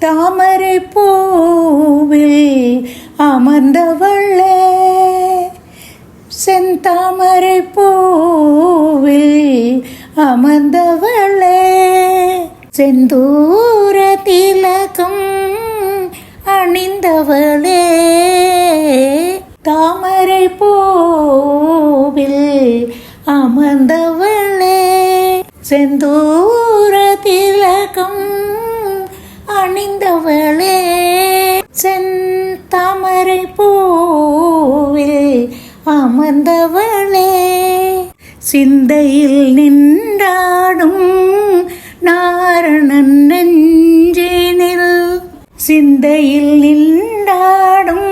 தாமரை பூவில் அமர்ந்தவள்ளே செந்தாமரை பூவில் அமர்ந்தவளே. செந்தூர திலகம் அணிந்தவளே. தாமரை பூவில் அமர்ந்தவளே. செந்தூர திலகம் அணிந்தவளே செந்தாமரை பூவில் அமர்ந்தவளே. சிந்தையில் நின்றாடும் நாரணன் நெஞ்சினில். சிந்தையில் நின்றாடும்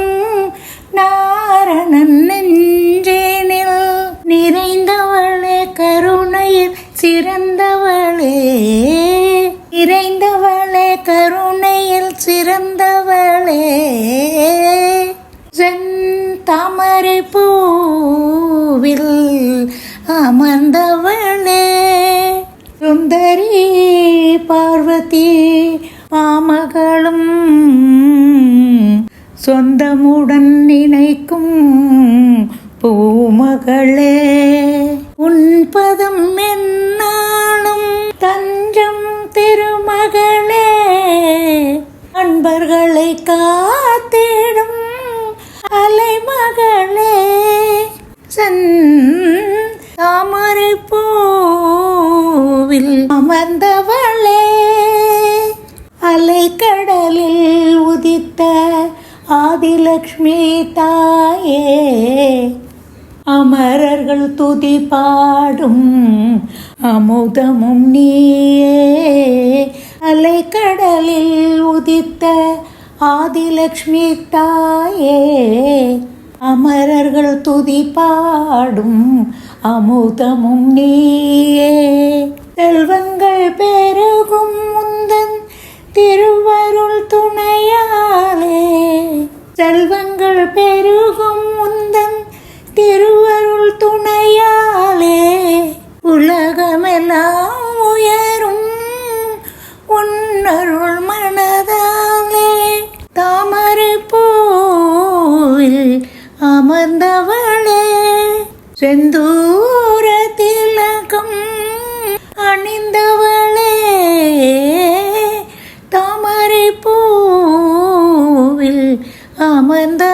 நாரணன் நெஞ்சினில். நிறைந்தவளே கருணையில் சிறந்தவளே. சிறந்தவளே. செந்தாமரை பூவில் அமர்ந்தவளே. சுந்தரி பார்வதி மாமகளும் சொந்தமுடன் நினைக்கும் பூமகளே. உன்பதம் என்னாலும் தஞ்சம் திருமகளே. அன்பர்களை காத்திடும் அலைமகளே. சன் தாமரை பூவில் அமர்ந்தவளே. அலைக்கடலில் உதித்த ஆதிலக்ஷ்மி தாயே. அமரர்கள் துதி பாடும் அமுதமும் நீயே. அலைக்கடலில் உதித்த ஆதிலக்ஷ்மி தாயே அமரர்கள் துதி பாடும் அமுதமும் நீயே. செல்வங்கள் பெருகும் முந்தன் திருவருள் துணையாலே செல்வங்கள் பெருகும் முந்தன் திருவருள் துணையாலே. அமர்ந்தவளே செந்தூர திலகம் அணிந்தவளே தாமரை பூவில் அமர்ந்த